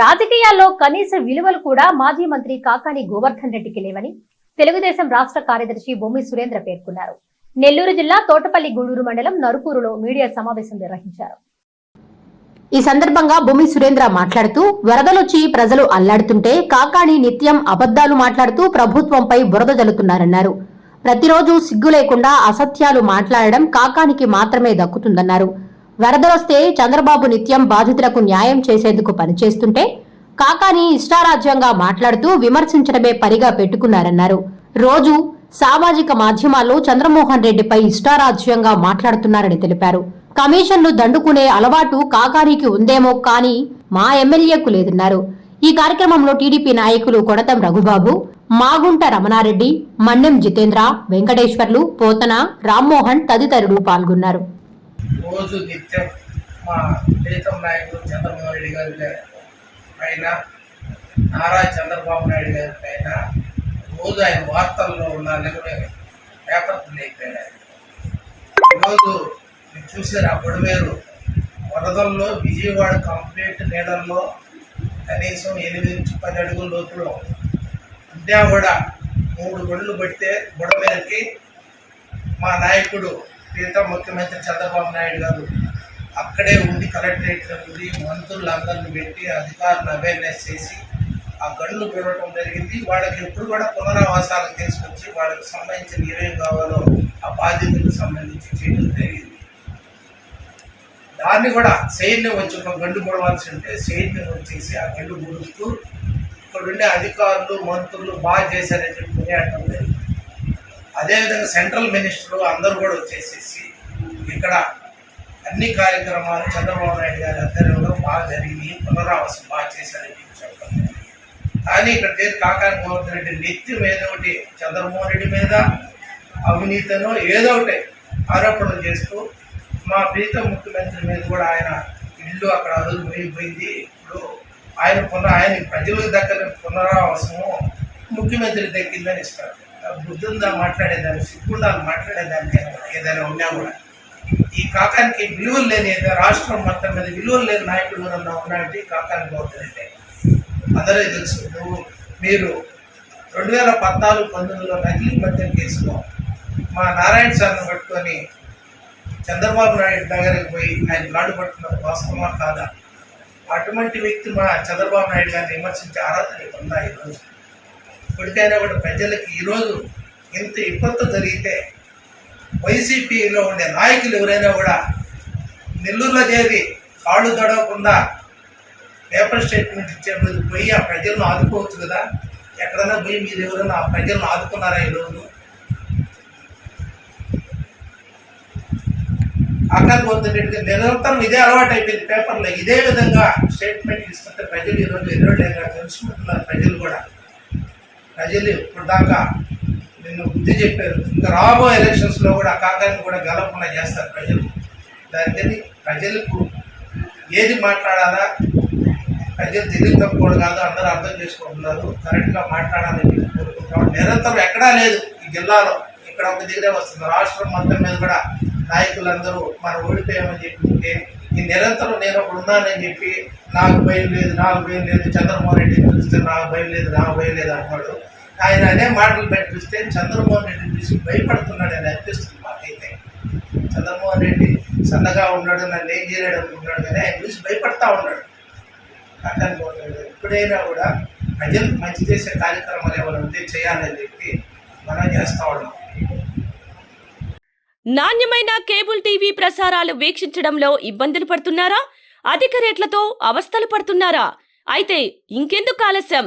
రాజకీయాల్లో కనీస విలువలు కూడా మాజీ మంత్రి కాకాని గోవర్ధన్ రెడ్డికి లేవని తెలుగుదేశం రాష్ట్ర కార్యదర్శి బొమ్మి సురేంద్ర పేర్కొన్నారు. నెల్లూరు జిల్లా తోటపల్లి గూడూరు మండలం నరుకూరులో మీడియా సమావేశం నిర్వహించారు. ఈ సందర్భంగా భూమి సురేంద్ర మాట్లాడుతూ వరదలొచ్చి ప్రజలు అల్లాడుతుంటే కాకాణి నిత్యం అబద్దాలు మాట్లాడుతూ ప్రభుత్వంపై బురద జల్లుతున్నారన్నారు. ప్రతిరోజు సిగ్గు లేకుండా అసత్యాలు మాట్లాడడం కాకానికి మాత్రమే దక్కుతుందన్నారు. వరదలొస్తే చంద్రబాబు నిత్యం బాధితులకు న్యాయం చేసేందుకు పనిచేస్తుంటే కాకాని ఇష్టారాజ్యంగా మాట్లాడుతూ విమర్శించడమే పనిగా పెట్టుకున్నారన్నారు. రోజు సామాజిక మాధ్యమాల్లో చంద్రమోహన్ రెడ్డిపై ఇష్టారాజ్యంగా మాట్లాడుతున్నారని తెలిపారు. కమిషన్లు దండుకునే అలవాటు కాకానికి ఉందేమో కానీ మా ఎమ్మెల్యేకు లేదన్నారు. ఈ కార్యక్రమంలో టీడీపీ నాయకులు కొడతం రఘుబాబు మాగుంట రమణారెడ్డి మన్నెం జితేంద్ర వెంకటేశ్వర్లు పోతన రామ్మోహన్ తదితరులు పాల్గొన్నారు. రోజు నిత్యం మా ప్రీతం నాయకుడు చంద్రబాబు రెడ్డి గారి పైన నారా చంద్రబాబు నాయుడు గారి పైన రోజు ఆయన వార్తల్లో ఉన్న పేపర్లు పేపర్ అయిపోయాడు ఆయన. ఈరోజు మీరు చూసారు అప్పుడు వేరు వరదల్లో విజయవాడ కంప్లీట్ నీడల్లో కనీసం ఎనిమిది నుంచి పది అడుగుల లోతులో ఉద్యా కూడా మూడు గొడ్లు పడితే బుడమేరకి మా నాయకుడు మిగతా ముఖ్యమంత్రి చంద్రబాబు నాయుడు గారు అక్కడే ఉండి కలెక్టరేట్లో ఉండి మంత్రులందరిని పెట్టి అధికారులు అవేర్నెస్ చేసి ఆ గడులు పెరగడం జరిగింది. వాళ్ళకి ఎప్పుడు కూడా పునరావాసాలు తీసుకొచ్చి వాళ్ళకి సంబంధించిన ఏమేం కావాలో ఆ బాధ్యతలకు సంబంధించి చేయడం జరిగింది. దాన్ని కూడా సైన్యం వచ్చి ఒక గండు పొడవాల్సి ఉంటే సైన్యం వచ్చేసి ఆ గండు పొడుస్తూ ఇక్కడ ఉండే అధికారులు మంత్రులు బాగా చేశారని చెప్పి కొనియాడటం జరిగింది. అదేవిధంగా సెంట్రల్ మినిస్టర్ అందరూ కూడా వచ్చేసేసి ఇక్కడ అన్ని కార్యక్రమాలు చంద్రబాబు నాయుడు గారి ఆధ్వర్యంలో బాగా జరిగినాయి. పునరావాసం బాగా చేశారని చెప్పి చెప్పడం కానీ ఇక్కడ పేరు కాకాని గోవర్ధన్ రెడ్డి నిత్యం ఏదో ఒకటి చంద్రమోహన్ రెడ్డి మీద అవినీతినో ఏదో ఒకటి ఆరోపణలు చేస్తూ మా ప్రీతం ముఖ్యమంత్రి మీద కూడా ఆయన ఇల్లు అక్కడ అరుగు పోయిపోయింది ఇప్పుడు ఆయన పునః ఆయన ప్రజలకు దగ్గర పునరావాసము ముఖ్యమంత్రి దక్కిందని ఇస్తారు. బుద్ధుందా మాట్లాడేదాన్ని సిగ్గుండాలి మాట్లాడేదాన్ని ఏదైనా ఉన్నా కూడా. ఈ కాకానికి విలువలు లేని ఏదో రాష్ట్రం మొత్తం మీద విలువలు లేని నాయకుడు ఎవరన్నా ఉన్నాయంటే ఈ కాకానికి అవుతుందంటే అందరూ తెలుసు. నువ్వు మీరు రెండు వేల పద్నాలుగు పంతొమ్మిదిలో నకిలీ మద్యం కేసులో మా నారాయణ సార్ను పట్టుకొని చంద్రబాబు నాయుడు దగ్గరికి పోయి ఆయన గాడు పట్టుకున్న వాస్తవమా కాదా? అటువంటి వ్యక్తి మా చంద్రబాబు నాయుడు గారిని విమర్శించే అర్హత నీకు ఉందా ఈరోజు. ఇప్పటికైనా కూడా ప్రజలకు ఈరోజు ఇంత విపత్తు జరిగితే వైసీపీలో ఉండే నాయకులు ఎవరైనా కూడా నెల్లూరులో చేరి కాళ్ళు తడవకుండా పేపర్ స్టేట్మెంట్ ఇచ్చే పోయి ఆ ప్రజలను ఆదుకోవచ్చు కదా? ఎక్కడైనా పోయి మీరు ఎవరైనా ఆ ప్రజలను ఆదుకున్నారా ఈరోజు? అక్కడ రెడ్డి నిరంతరం ఇదే అలవాటు అయిపోయింది పేపర్లో. ఇదే విధంగా స్టేట్మెంట్ ఇస్తుంటే ప్రజలు ఈరోజు ఎదురలేక తెలుసుకుంటున్నారు ప్రజలు కూడా. ప్రజలు ఇప్పుడు దాకా నిన్న బుద్ధి చెప్పారు. ఇంకా రాబో ఎలక్షన్స్లో కూడా కాకాని కూడా గెలవకుండా చేస్తారు ప్రజలు. దానికని ప్రజలకు ఏది మాట్లాడాలా? ప్రజలు తెలివి తప్పకూడదు కాదు అందరూ అర్థం చేసుకుంటున్నారు. కరెక్ట్గా మాట్లాడాలని చెప్పి కోరుకుంటాం నిరంతరం ఎక్కడా లేదు ఈ జిల్లాలో. ఇక్కడ ఒక దగ్గరే వస్తుంది. రాష్ట్రం మొత్తం మీద కూడా నాయకులందరూ మనం ఓడిపోయామని ఉంటే ఈ నిరంతరం నేను ఒకడు ఉన్నానని చెప్పి నాకు భయం లేదు నాకు భయం లేదు చంద్రమోహన్ రెడ్డి చూస్తే నాకు భయం లేదు నాకు భయం లేదు అన్నాడు ఆయన అనే మాటలు పెట్టి చూస్తే చంద్రమోహన్ రెడ్డి చూసి భయపడుతున్నాడని అనిపిస్తుంది మాకైతే. చంద్రమోహన్ రెడ్డి సన్నగా ఉన్నాడు నన్ను ఏం చేయలేడు అనుకుంటున్నాడు కానీ ఆయన చూసి భయపడతా ఉన్నాడు. అతను ఎప్పుడైనా కూడా ప్రజలకు మంచి చేసే కార్యక్రమాలు ఏమైనా ఉంటే చేయాలని చెప్పి మనం చేస్తా ఉన్నాం. నాణ్యమైన కేబుల్ టీవీ ప్రసారాలు వీక్షించడంలో ఇబ్బందులు పడుతున్నారా? అధిక రేట్లతో అవస్థలు పడుతున్నారా? అయితే ఇంకెందుకు ఆలస్యం?